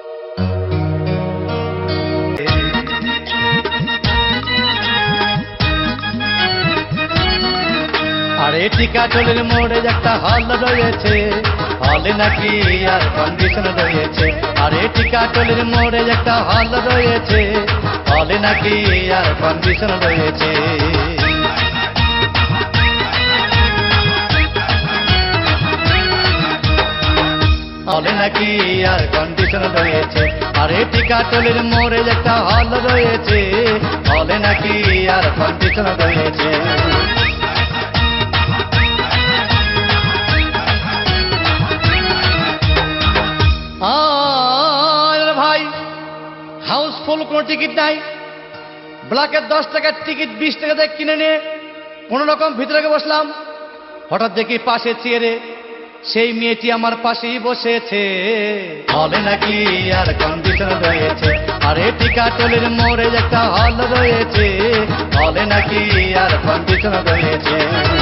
আরে টিকাটলের মোড়ে একটা হল রয়েছে। হলে নাকি আর কন্ডিশন রয়েছে। আরে টিকাটলের মোড়ে একটা হল রয়েছে। হলে নাকি আর কন্ডিশন রয়েছে। হলে নাকি আর কন্ডিশন রয়েছে? আরে টিকাটলের মোড়ে একটা হল রয়েছে। হলে নাকি আর কন্ডিশন রয়েছে? ভাই হাউসফুল কোনো টিকিট নাই। ব্ল্যাকের দশ টাকার টিকিট বিশ টাকা দিয়ে কিনে নিয়ে কোনো রকম ভিতরে বসলাম। হঠাৎ দেখি পাশে চেয়ারে সেই মেয়েটি আমার পাশেই বসেছে। হলে নাকি আর কন্ডিশন রয়েছে? আরে টিকাটলের মোড়ে একটা হল রয়েছে। হলে নাকি আর কন্ডিশন রয়েছে?